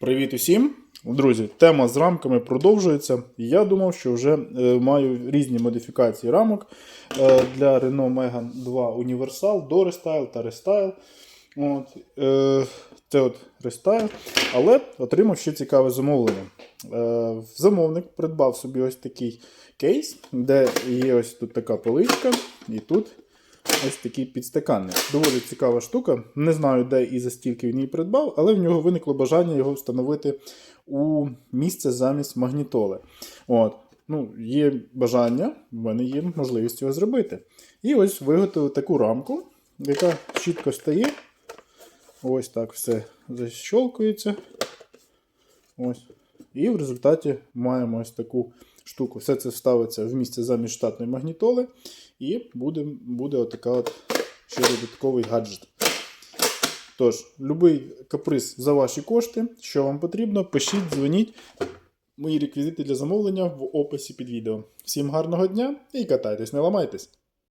Привіт усім! Друзі, тема з рамками продовжується. Я думав, що вже е, маю різні модифікації рамок е, для Renault Megane 2 Universal до Restyle та Restyle. От, е, це от Restyle. Але отримав ще цікаве замовлення. Замовник придбав собі ось такий кейс, де є ось тут така поличка, і тут ось такий підстаканник. Доволі цікава штука. Не знаю, де і за стільки він її придбав, але в нього виникло бажання його встановити у місце замість магнітоли. От. Ну, Є бажання, в мене є можливість його зробити. І ось виготовив таку рамку, яка чітко стає. Ось так все защолкується. Ось. І в результаті маємо ось таку штуку. Все це ставиться в місце заміж штатної магнітоли, і буде, буде отака от ще додатковий гаджет. Тож, будь-який каприз за ваші кошти, що вам потрібно, пишіть, дзвоніть. Мої реквізити для замовлення в описі під відео. Всім гарного дня і катайтесь, не ламайтесь!